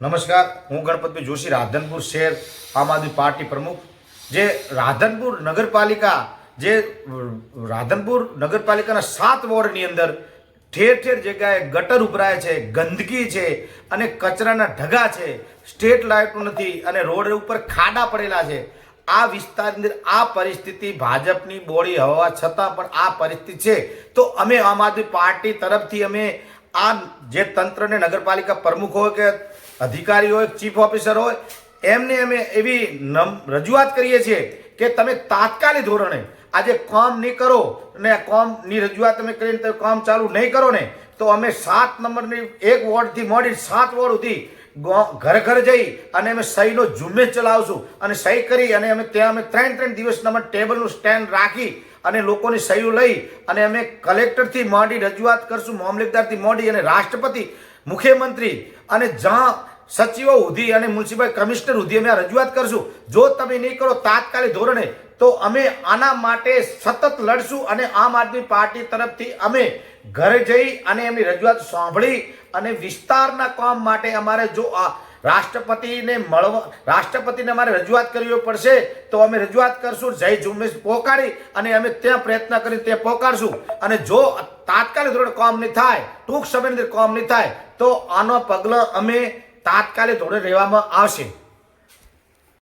નમસ્કાર, હું ગણપતભાઈ જોશી, રાધનપુર શહેર આમ આદમી પાર્ટી પ્રમુખ. જે રાધનપુર નગરપાલિકા, જે રાધનપુર નગરપાલિકાના સાત વોર્ડની અંદર ઠેર ઠેર જગ્યાએ ગટર ઉભરાય છે, ગંદકી છે અને કચરાના ઢગા છે. સ્ટ્રીટ લાઇટો નથી અને રોડ ઉપર ખાડા પડેલા છે. આ વિસ્તારની અંદર આ પરિસ્થિતિ ભાજપની બોડી હોવા છતાં પણ આ પરિસ્થિતિ છે. તો અમે આમ આદમી પાર્ટી તરફથી અમે આ જે તંત્રને નગરપાલિકા પ્રમુખ હોય કે અધિકારી હોય, ચીફ ઓફિસર હોય, એમને અમે એવી રજૂઆત કરીએ છીએ કે તમે તાત્કાલિક ધોરણે આજે કામ નહીં કરો ને કામની રજૂઆત તમે કરીને તમે કામ ચાલુ નહીં કરો ને, તો અમે સાત નંબરની એક વોર્ડથી મોડી સાત વોર્ડ સુધી ઘર ઘર જઈ અને અમે સહીનો ઝુંબેશ ચલાવશું. અને સહી કરી અને અમે ત્યાં અમે ત્રણ ત્રણ દિવસના અમે ટેબલનું સ્ટેન્ડ રાખી અને લોકોની સહીઓ લઈ અને અમે કલેક્ટરથી મોડી રજૂઆત કરશું, મામલતદારથી મોડી અને રાષ્ટ્રપતિ, મુખ્યમંત્રી અને જ્યાં સચિવો સુધી અને મ્યુનિસિપલ કમિશનર સુધી અમે રજૂઆત કરશું. જો તમે નહીં કરો તાત્કાલિક ધોરણે, તો અમે આના માટે સતત લડશું અને આમ આદમી પાર્ટી તરફથી અમે ઘરે જઈ અને એમની રજૂઆત સાંભળી અને વિસ્તારના કામ માટે અમારે જો આ રાષ્ટ્રપતિને મળવા રાષ્ટ્રપતિને અમારે રજૂઆત કરવી પડશે, તો અમે રજૂઆત કરશું, જય ઝુંબેશ પોકારી અને અમે ત્યાં પ્રયત્ન કરી ત્યાં પોકારશું. અને જો તાત્કાલિક ધોરણે કામ નહીં થાય, ટૂંક સમયની અંદર કામ નહીં થાય, તો આનો પગલો અમે તાત્કાલિક ધોરણે લેવામાં આવશે.